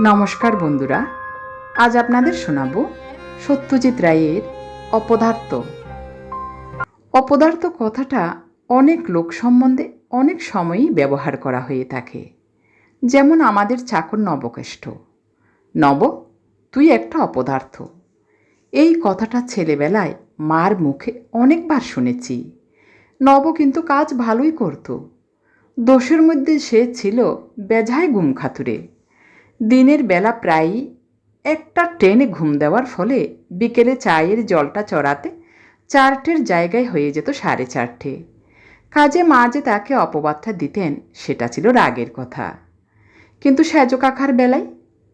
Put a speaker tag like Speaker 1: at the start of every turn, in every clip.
Speaker 1: নমস্কার বন্ধুরা, আজ আপনাদের শোনাব সত্যজিৎ রায়ের অপদার্থ। অপদার্থ কথাটা অনেক লোক সম্বন্ধে অনেক সময়ই ব্যবহার করা হয়ে থাকে। যেমন আমাদের চাকর নবকেষ্ট। নব, তুই একটা অপদার্থ। এই কথাটা ছেলেবেলায় মার মুখে অনেকবার শুনেছি। নব কিন্তু কাজ ভালোই করত। দোষের মধ্যে সে ছিল বেঝায় গুম খাতুরে দিনের বেলা প্রায়ই একটা ট্রেনে ঘুম দেওয়ার ফলে বিকেলে চায়ের জলটা চড়াতে চারটের জায়গায় হয়ে যেত সাড়ে চারটে। কাজে মা যে তাকে অপবাদটা দিতেন, সেটা ছিল রাগের কথা। কিন্তু সেজ কাকার বেলায়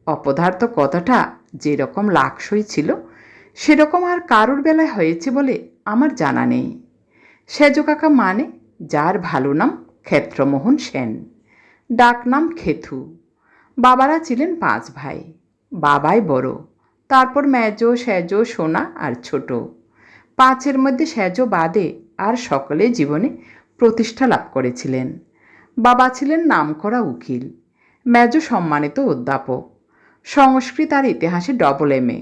Speaker 1: অপদার্থ কথাটা যেরকম লাকসই ছিল, সেরকম আর কারুর বেলায় হয়েছে বলে আমার জানা নেই। সেজ কাকা মানে যার ভালো নাম ক্ষেত্রমোহন সেন ডাক নাম খেথু বাবারা ছিলেন পাঁচ ভাই। বাবাই বড়, তারপর মেজো, সেজো, সোনা আর ছোট। পাঁচের মধ্যে সেজো বাদে আর সকলে জীবনে প্রতিষ্ঠা লাভ করেছিলেন। বাবা ছিলেন নামকরা উকিল, মেজো সম্মানিত অধ্যাপক, সংস্কৃত আর ইতিহাসে ডবল এম এ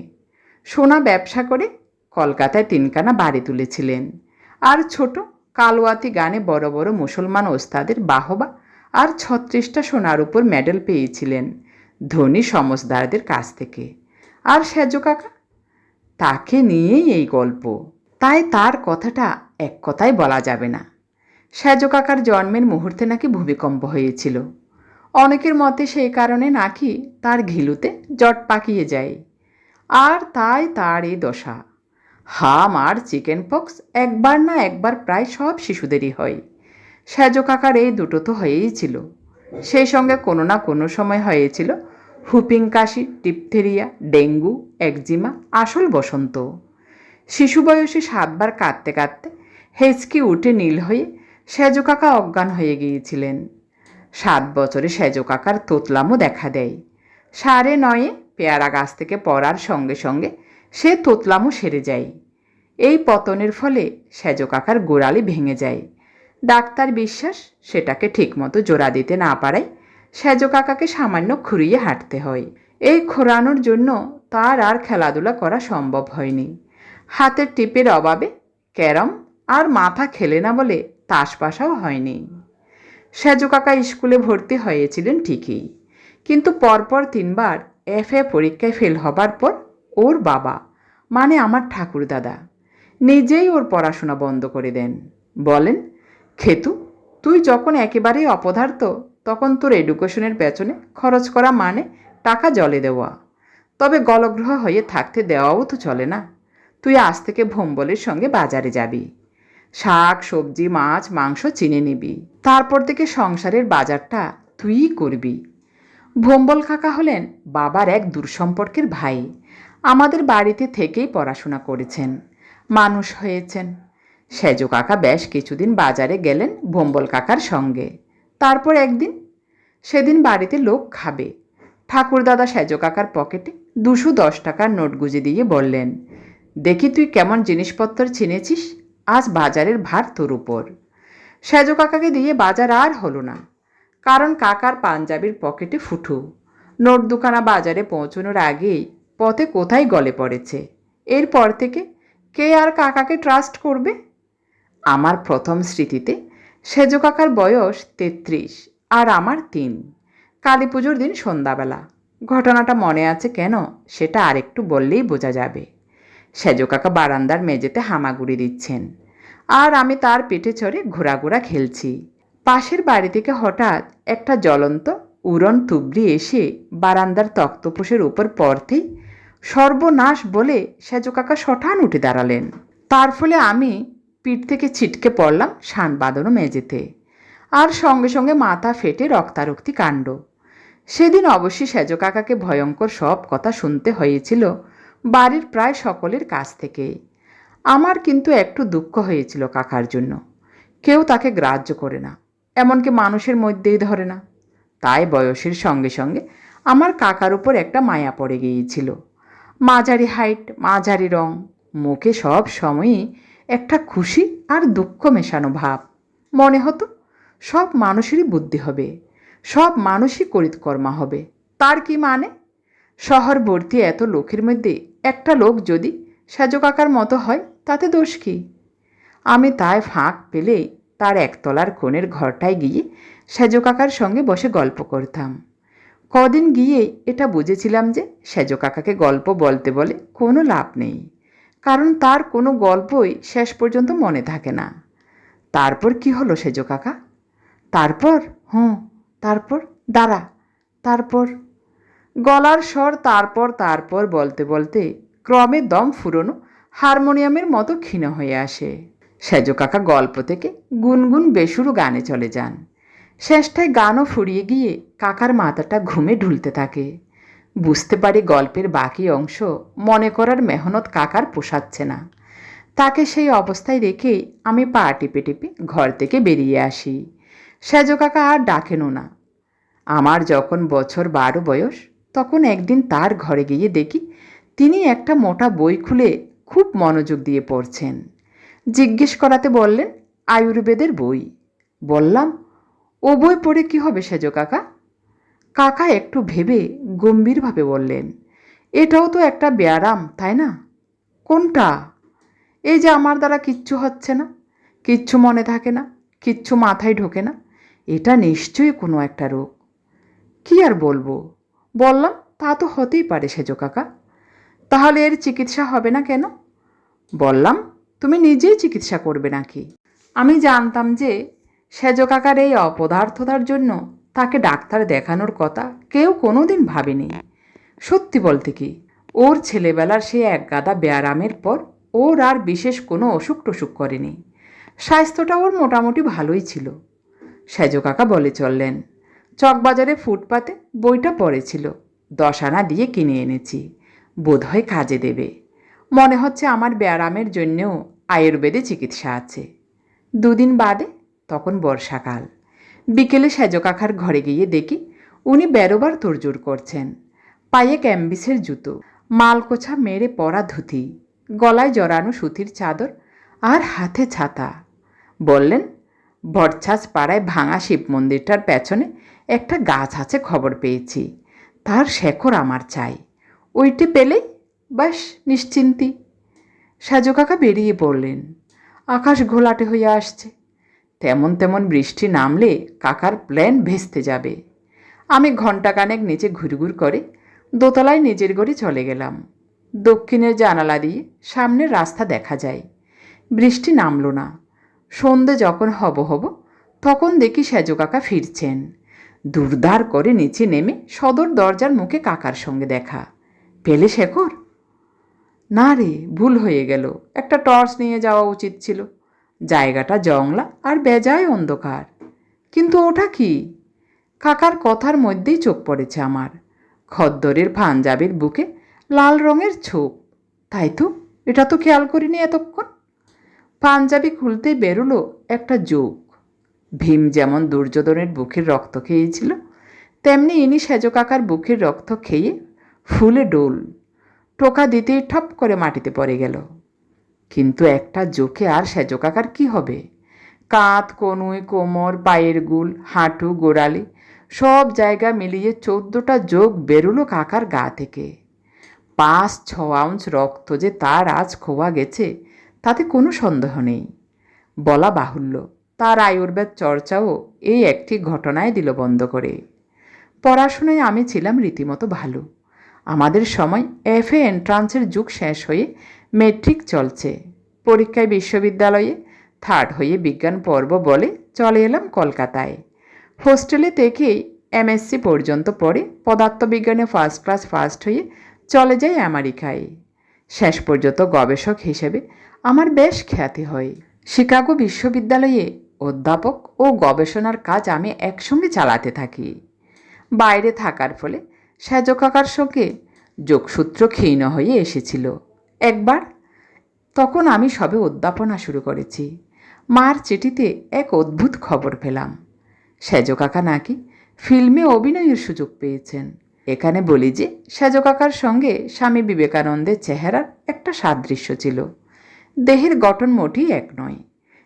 Speaker 1: সোনা ব্যবসা করে কলকাতায় তিনখানা বাড়ি তুলেছিলেন। আর ছোট কালোয়াতি গানে বড় বড় মুসলমান ওস্তাদের বাহবা আর ছত্রিশটা সোনার উপর মেডেল পেয়েছিলেন ধনী সমজদারদের কাছ থেকে। আর সেজ কাকা? তাকে নিয়েই এই গল্প। তাই তার কথাটা এক কথায় বলা যাবে না। সেজ কাকার জন্মের মুহূর্তে নাকি ভূমিকম্প হয়েছিল। অনেকের মতে সেই কারণে নাকি তার ঘিলুতে জট পাকিয়ে যায়। আর তাই তার এই দশা। হাম আর চিকেন পক্স একবার না একবার প্রায় সব শিশুদেরই হয়। সেজ কাকার এই দুটো তো হয়েই ছিল। সেই সঙ্গে কোনো না কোনো সময় হয়েছিল হুপিং কাশি টিপথেরিয়া ডেঙ্গু, একজিমা, আসল বসন্ত। শিশু বয়সে সাতবার কাঁদতে কাঁদতে হেঁচকি উঠে নীল হয়ে সেজ কাকা অজ্ঞান হয়ে গিয়েছিলেন। সাত বছরে সেজ কাকার তোতলামও দেখা দেয়। সাড়ে নয়ে পেয়ারা গাছ থেকে পড়ার সঙ্গে সঙ্গে সে তোতলামও সেরে যায়। এই পতনের ফলে সেজ কাকার গোড়ালি ভেঙে যায়। ডাক্তার বিশ্বাস সেটাকে ঠিকমতো জোড়া দিতে না পারায় সেজ কাকাকে সামান্য খুঁড়িয়ে হাঁটতে হয়। এই খোরানোর জন্য তার আর খেলাধুলা করা সম্ভব হয়নি। হাতের টিপের অভাবে ক্যারম আর মাথা খেলে না বলে তাস পাশাও হয়নি। সেজ কাকা স্কুলে ভর্তি হয়েছিলেন ঠিকই। কিন্তু পরপর তিনবার এফ এ পরীক্ষায় ফেল হবার পর ওর বাবা মানে আমার ঠাকুর দাদা নিজেই ওর পড়াশোনা বন্ধ করে দেন। বলেন খেতু, তুই যখন একেবারেই অপদার্থ, তখন তোর এডুকেশনের পেছনে খরচ করা মানে টাকা জলে দেওয়া। তবে গলগ্রহ হয়ে থাকতে দেওয়াও তো চলে না। তুই আজ থেকে ভোম্বলের সঙ্গে বাজারে যাবি। শাক, সবজি, মাছ, মাংস চিনে নিবি। তারপর থেকে সংসারের বাজারটা তুইই করবি। ভোম্বল কাকা হলেন বাবার এক দূরসম্পর্কের ভাই। আমাদের বাড়িতে থেকেই পড়াশোনা করেছেন। মানুষ হয়েছেন। সেজ কাকা বেশ কিছুদিন বাজারে গেলেন ভোম্বল কাকার সঙ্গে। তারপর একদিন সেদিন বাড়িতে লোক খাবে। ঠাকুরদাদা সেজ কাকার পকেটে দুশো দশ টাকার নোট গুজে দিয়ে বললেন, দেখি তুই কেমন জিনিসপত্র চিনেছিস আজ বাজারের ভার তোর উপর। সেজ কাকাকে দিয়ে বাজার আর হলো না, কারণ কাকার পাঞ্জাবির পকেটে ফুটু। নোট দুখানা বাজারে পৌঁছানোর আগেই পথে কোথায় গলে পড়েছে? এরপর থেকে কে আর কাকাকে ট্রাস্ট করবে? আমার প্রথম স্মৃতিতে সেজ কাকার বয়স তেত্রিশ আর আমার তিন। কালী পুজোর দিন সন্ধ্যাবেলা। ঘটনাটা মনে আছে কেন? সেটা আরেকটু বললেই বোঝা যাবে। সেজ কাকা বারান্দার মেঝেতে হামাগুড়ি দিচ্ছেন। আর আমি তার পেটে চড়ে ঘোরাঘোরা খেলছি। পাশের বাড়ি থেকে হঠাৎ একটা জ্বলন্ত উড়ন তুবড়ি এসে বারান্দার তক্তপোষের উপর পড়তেই সর্বনাশ বলে সেজ কাকা শঠান উঠে দাঁড়ালেন। তার ফলে আমি পিঠ থেকে ছিটকে পড়লাম শান বাঁধানো মেঝেতে। আর সঙ্গে সঙ্গে মাথা ফেটে রক্তারক্তি কাণ্ড। সেদিন অবশ্যই সেজ কাকাকে ভয়ঙ্কর সব কথা শুনতে হয়েছিল, বাড়ির প্রায় সকলের কাছ থেকে। আমার কিন্তু একটু দুঃখ হয়েছিল কাকার জন্য। কেউ তাকে গ্রাহ্য করে না, এমনকি মানুষের মধ্যেই ধরে না। তাই বয়সের সঙ্গে সঙ্গে আমার কাকার উপর একটা মায়া পড়ে গিয়েছিল। মাঝারি হাইট, মাঝারি রং, মুখে সব সময়ই একটা খুশি আর দুঃখ মেশানো ভাব। মনে হতো, সব মানুষেরই বুদ্ধি হবে, সব মানুষই করিতকর্মা হবে। তার কি মানে? শহর ভর্তি এত লোকের মধ্যে একটা লোক যদি সেজো কাকার মতো হয়, তাতে দোষ কী? আমি তাই ফাঁক পেলে তার একতলার কোণের ঘরটায় গিয়ে সেজো কাকার সঙ্গে বসে গল্প করতাম। কদিন গিয়ে এটা বুঝেছিলাম যে সেজো কাকাকে গল্প বলতে বলে কোনো লাভ নেই। কারণ তার কোনো গল্পই শেষ পর্যন্ত মনে থাকে না। তারপর কি হলো সেজো কাকা? তারপর? হুঁ, তারপর? দাঁড়া, তারপর? গলার স্বর তারপর তারপর বলতে বলতে ক্রমে দম ফুরোনো হারমোনিয়ামের মতো ক্ষীণ হয়ে আসে। সেজো কাকা গল্প থেকে গুনগুন বেসুরো গানে চলে যান। শেষটায় গানও ফুরিয়ে গিয়ে কাকার মাথাটা ঘুমে ঢুলতে থাকে। বুঝতে পারি গল্পের বাকি অংশ মনে করার মেহনত কাকার পোষাচ্ছে না। তাকে সেই অবস্থায় রেখেই আমি পা টিপে টিপে ঘর থেকে বেরিয়ে আসি। সেজ কাকা আর ডাকেনও না। আমার যখন বছর বারো বয়স, তখন একদিন তার ঘরে গিয়ে দেখি তিনি একটা মোটা বই খুলে খুব মনোযোগ দিয়ে পড়ছেন। জিজ্ঞেস করাতে বললেন, আয়ুর্বেদের বই? বললাম, ও বই পড়ে কি হবে সেজ কাকা? কাকা একটু ভেবে গম্ভীরভাবে বললেন, এটাও তো একটা ব্যায়াম, তাই না? কোনটা? এই যে আমার দ্বারা কিচ্ছু হচ্ছে না, কিচ্ছু মনে থাকে না, কিচ্ছু মাথায় ঢোকে না, এটা নিশ্চয়ই কোনো একটা রোগ। কি আর বলব? বললাম, তা তো হতেই পারে সেজো কাকা। তাহলে এর চিকিৎসা হবে না কেন? বললাম, তুমি নিজেই চিকিৎসা করবে নাকি? আমি জানতাম যে সেজো কাকার এই অপদার্থতার জন্য তাকে ডাক্তার দেখানোর কথা কেউ কোনোদিন ভাবেনি। সত্যি বলতে কি, ওর ছেলেবেলার সে এক গাদা ব্যায়ামের পর ওর আর বিশেষ কোনো অসুখ টসুখ করেনি। স্বাস্থ্যটা ওর মোটামুটি ভালোই ছিল। সেজো কাকা বলে চললেন, চকবাজারে ফুটপাতে বইটা পড়েছিল দশ আনা দিয়ে কিনে এনেছি, বোধহয় কাজে দেবে। মনে হচ্ছে আমার ব্যায়ামের জন্যেও আয়ুর্বেদে চিকিৎসা আছে। দুদিন বাদে, তখন বর্ষাকাল। বিকেলে কাকার ঘরে গিয়ে দেখি উনি বেরোবার তোড়জোড় করছেন। পায়ে ক্যাম্বিসের জুতো, মালকোছা মেরে পরা ধুতি, গলায় জড়ানো সুতির চাদর আর হাতে ছাতা। বললেন বটছাছ পাড়ায় ভাঙা শিব মন্দিরটার পেছনে একটা গাছ আছে খবর পেয়েছি। তার শেখর আমার চাই। ওইটি পেলেই বাস নিশ্চিন্তি। সাজু কাকা বেরিয়ে পড়লেন। আকাশ ঘোলাটে হয়ে আসছে। তেমন তেমন বৃষ্টি নামলে কাকার প্ল্যান ভেস্তে যাবে। আমি ঘণ্টাখানেক নিচে ঘুরঘুর করে দোতলায় নিজের ঘরে চলে গেলাম। দক্ষিণের জানালা দিয়ে সামনের রাস্তা দেখা যায়। বৃষ্টি নামলো না। সন্ধে যখন হব হব, তখন দেখি সেজো কাকা ফিরছেন। দুর্দার করে নিচে নেমে সদর দরজার মুখে কাকার সঙ্গে দেখা। পেলে শেখর? না রে, ভুল হয়ে গেল। একটা টর্চ নিয়ে যাওয়া উচিত ছিল। জায়গাটা জংলা আর বেজায় অন্ধকার। কিন্তু ওটা কি? কাকার কথার মধ্যেই চোখ পড়েছে আমার। খদ্দরের পাঞ্জাবের বুকে লাল রঙের ছোপ। তাই তো, এটা তো খেয়াল করিনি এতক্ষণ। পাঞ্জাবি খুলতেই বেরোলো একটা যোগ। ভীম যেমন দুর্যোধনের বুকের রক্ত খেয়েছিল, তেমনি ইনি সেজো কাকার বুকের রক্ত খেয়ে ফুলে ডোল। টোকা দিতেই ঠপ করে মাটিতে পড়ে গেল। কিন্তু একটা জোকে আর সেজো কাকার কি হবে? কাঁধ কনুই, কোমর, পায়ের গুল, হাঁটু, গোড়ালি, সব জায়গা মিলিয়ে চোদ্দোটা যোগ বেরোলো কাকার গা থেকে। পাঁচ, ছ আউন্স রক্ত যে তার আজ খোয়া গেছে, তাতে কোনো সন্দেহ নেই। বলা বাহুল্য, তার আয়ুর্বেদ চর্চাও এই একটি ঘটনায় দিল বন্ধ করে। পড়াশোনায় আমি ছিলাম রীতিমতো ভালো। আমাদের সময় এফ এ এন্ট্রান্সের যুগ শেষ হয়ে মেট্রিক চলছে। পরীক্ষায় বিশ্ববিদ্যালয়ে থার্ড হয়ে বিজ্ঞান পর্ব বলে চলে এলাম কলকাতায়। হোস্টেলে থেকেই এমএসসি পর্যন্ত পড়ে, পদার্থবিজ্ঞানে ফার্স্ট ক্লাস ফার্স্ট হয়ে চলে যাই আমেরিকায়। শেষ পর্যন্ত গবেষক হিসেবে আমার বেশ খ্যাতি হয়। শিকাগো বিশ্ববিদ্যালয়ে অধ্যাপক ও গবেষণার কাজ আমি একসঙ্গে চালাতে থাকি। বাইরে থাকার ফলে সেজো কাকার সঙ্গে যোগসূত্র ক্ষীণ হয়ে এসেছিল। একবার তখন আমি সবে উদ্যাপনা শুরু করেছি। মার চিঠিতে এক অদ্ভুত খবর পেলাম। সেজো কাকা নাকি ফিল্মে অভিনয়ের সুযোগ পেয়েছেন। এখানে বলি যে, সেজো কাকার সঙ্গে স্বামী বিবেকানন্দের চেহারার একটা সাদৃশ্য ছিল। দেহের গঠন মোটেই এক নয়।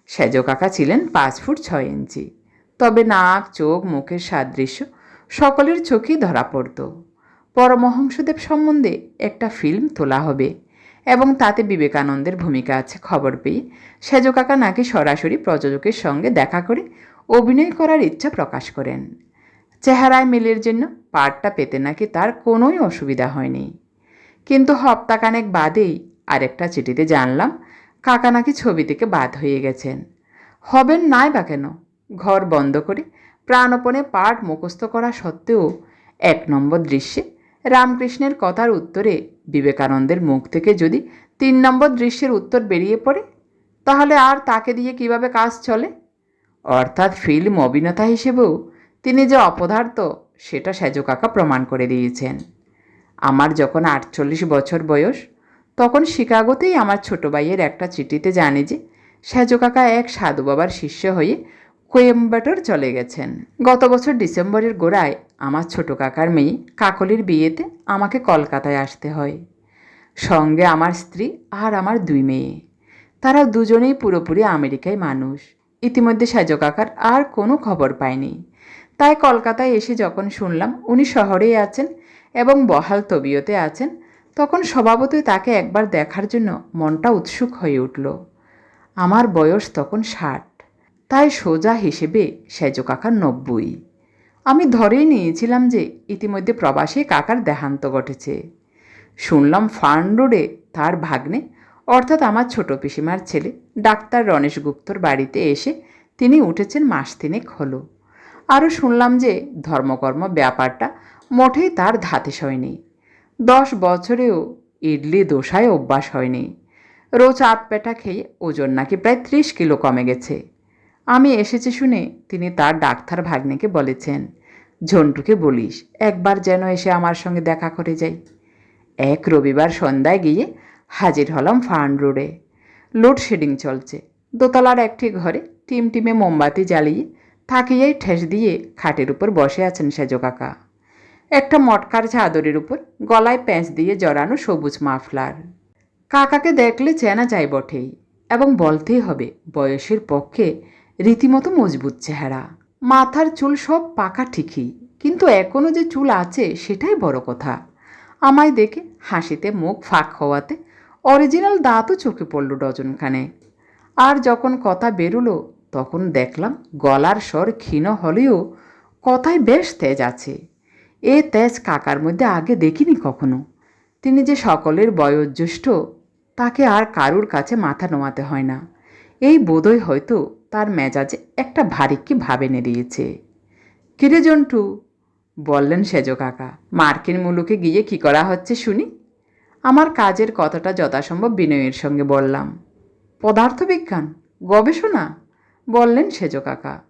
Speaker 1: সেজো কাকা ছিলেন পাঁচ ফুট ছয় ইঞ্চি। তবে নাক, চোখ, মুখের সাদৃশ্য সকলের চোখেই ধরা পড়ত। পরমহংসদেব সম্বন্ধে একটা ফিল্ম তোলা হবে। এবং তাতে বিবেকানন্দের ভূমিকা আছে খবর পেয়ে। সেজ কাকা নাকি সরাসরি প্রযোজকের সঙ্গে দেখা করে অভিনয় করার ইচ্ছা প্রকাশ করেন। চেহারায় মিলের জন্য পার্টটা পেতে নাকি তার কোনোই অসুবিধা হয়নি। কিন্তু হপ্তাখানেক বাদেই আরেকটা চিঠিতে জানলাম, কাকা নাকি ছবি থেকে বাদ হয়ে গেছেন। হবেন নাই বা কেন? ঘর বন্ধ করে প্রাণপণে পাঠ মুখস্থ করা সত্ত্বেও এক নম্বর দৃশ্যে রামকৃষ্ণের কথার উত্তরে বিবেকানন্দের মুখ থেকে যদি তিন নম্বর দৃশ্যের উত্তর বেরিয়ে পড়ে, তাহলে আর তাকে দিয়ে কীভাবে কাজ চলে? অর্থাৎ ফিল্ম অভিনেতা হিসেবেও তিনি যে অপদার্থ, সেটা সেজ কাকা প্রমাণ করে দিয়েছেন। আমার যখন আটচল্লিশ বছর বয়স, তখন শিকাগোতেই আমার ছোট ভাইয়ের একটা চিঠিতে জানে যে, সেজ কাকা এক সাধু বাবার শিষ্য হয়ে কোয়েম্বাটোর চলে গেছেন। গত বছর ডিসেম্বরের গোড়ায় আমার ছোট কাকার মেয়ে কাকলির বিয়েতে আমাকে কলকাতায় আসতে হয়। সঙ্গে আমার স্ত্রী আর আমার দুই মেয়ে। তারা দুজনেই পুরোপুরি আমেরিকায় মানুষ। ইতিমধ্যে সেজ কাকার আর কোনো খবর পায়নি তাই কলকাতায় এসে যখন শুনলাম উনি শহরেই আছেন এবং বহাল তবিয়তে আছেন, তখন স্বভাবতই তাকে একবার দেখার জন্য মনটা উৎসুক হয়ে উঠল। আমার বয়স তখন ষাট। তাই সোজা হিসেবে সেজ কাকার নব্বই। আমি ধরেই নিয়েছিলাম যে ইতিমধ্যে প্রবাসী কাকার দেহান্ত ঘটেছে। শুনলাম ফার্ন রোডে তার ভাগ্নে, অর্থাৎ আমার ছোট পিসিমার ছেলে, ডাক্তার রণেশ গুপ্তর বাড়িতে এসে তিনি উঠেছেন মাস তিনেক হলো। আরও শুনলাম যে ধর্মকর্ম ব্যাপারটা মোটেই তার ধাতে সয়নি দশ বছরেও ইডলি দোসায় অভ্যাস হয়নি। রোজ আত পেটা খেয়ে ওজন নাকি প্রায় ত্রিশ কিলো কমে গেছে। আমি এসেছি শুনে তিনি তার ডাক্তার ভাগ্নেকে বলেছেন, ঝন্টুকে বলিস, একবার যেন এসে আমার সঙ্গে দেখা করে যাই। এক রবিবার সন্ধ্যায় গিয়ে হাজির হলাম ফার্ন রোডে। লোডশেডিং চলছে। দোতলার একটি ঘরে টিম টিমে মোমবাতি জ্বালিয়ে থাকিয়েই ঠেস দিয়ে খাটের উপর বসে আছেন সেজো কাকা। একটা মটকার চাদরের উপর গলায় প্যাঁচ দিয়ে জড়ানো সবুজ মাফলার। কাকাকে দেখলে চেনা যায় বটেই, এবং বলতেই হবে বয়সের পক্ষে রীতিমতো মজবুত চেহারা। মাথার চুল সব পাকা ঠিকই, কিন্তু এখনও যে চুল আছে সেটাই বড় কথা। আমায় দেখে হাসিতে মুখ ফাঁক হওয়াতে অরিজিনাল দাঁতও চোখে পড়ল ডজনখানে। আর যখন কথা বেরুলো, তখন দেখলাম গলার স্বর ক্ষীণ হলেও কথায় বেশ তেজ আছে। এ তেজ কাকার মধ্যে আগে দেখিনি কখনো। তিনি যে সকলের বয়োজ্যেষ্ঠ, তাকে আর কারুর কাছে মাথা নোয়াতে হয় না। এই বোধই হয়তো তার মেজাজে একটা ভারিক্কি ভাব এনে দিয়েছে। কিরে জন্টু? বললেন সেজ কাকা, মার্কিন মুলুকে গিয়ে কি করা হচ্ছে শুনি? আমার কাজের কথাটা যথাসম্ভব বিনয়ের সঙ্গে বললাম। পদার্থবিজ্ঞান, গবেষণা? বললেন সেজ কাকা।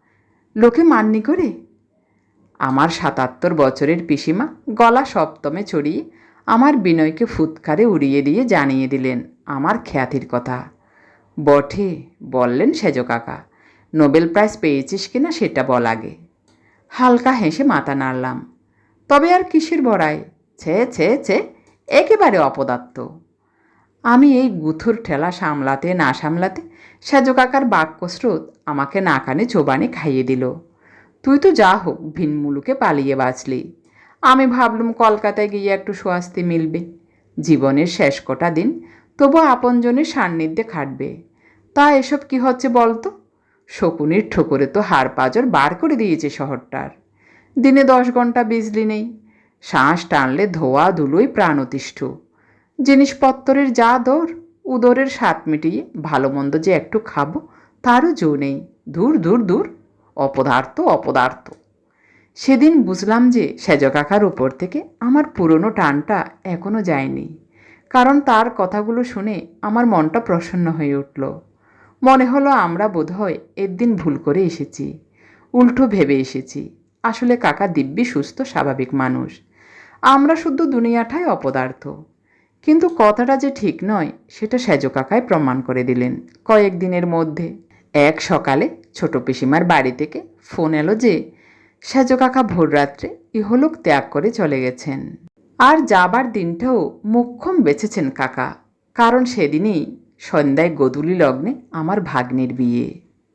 Speaker 1: লোকে মাননি করে? আমার সাতাত্তর বছরের পিসিমা গলা সপ্তমে ছড়িয়ে আমার বিনয়কে ফুৎকারে উড়িয়ে দিয়ে জানিয়ে দিলেন, আমার খ্যাতির কথা। বটে, বললেন সেজ কাকা, নোবেল প্রাইজ পেয়েছিস কিনা সেটা বল আগে। হালকা হেসে মাথা নাড়লাম। তবে আর কিসের বড়াই? ছে ছে ছে, একেবারে অপদার্থ। আমি এই গুথুর ঠেলা সামলাতে, না সামলাতে সেজ কাকার বাক্যস্রোত আমাকে নাকানে চোবানে খাইয়ে দিল। তুই তো যা হোক ভিনমুলুকে পালিয়ে বাঁচলি। আমি ভাবলুম কলকাতায় গিয়ে একটু স্বস্তি মিলবে। জীবনের শেষ কটা দিন তবু আপনজনের সান্নিধ্যে খাটবে। তা এসব কি হচ্ছে বলতো? শকুনির ঠোকরে তো হাড় পাজর বার করে দিয়েছে শহরটার। দিনে দশ ঘণ্টা বিজলি নেই। শ্বাস টানলে ধোয়া ধুলোই প্রাণ অতিষ্ঠ জিনিসপত্রের যা দর উদরের স্বাদ মিটিয়ে ভালো মন্দ যে একটু খাব, তারও জো নেই। দূর দূর দূর অপদার্থ অপদার্থ। সেদিন বুঝলাম যে সেজ কাকার উপর থেকে আমার পুরনো টানটা এখনও যায়নি। কারণ তার কথাগুলো শুনে আমার মনটা প্রসন্ন হয়ে উঠল। মনে হলো আমরা বোধহয় এর দিন ভুল করে এসেছি, উল্টো ভেবে এসেছি, আসলে কাকা দিব্যি সুস্থ, স্বাভাবিক মানুষ। আমরা শুদ্ধ দুনিয়াটাই অপদার্থ। কিন্তু কথাটা যে ঠিক নয়, সেটা সেজ কাকাই প্রমাণ করে দিলেন কয়েকদিনের মধ্যে। এক সকালে ছোট পিসিমার বাড়ি থেকে ফোন এলো যে, সেজ কাকা ভোর রাত্রে ইহলোক ত্যাগ করে চলে গেছেন। আর যাবার দিনটাও মোক্ষম বেছেছেন কাকা। কারণ সেদিনই সন্ধ্যায় গদুলি লগ্নে আমার ভাগ্নের বিয়ে।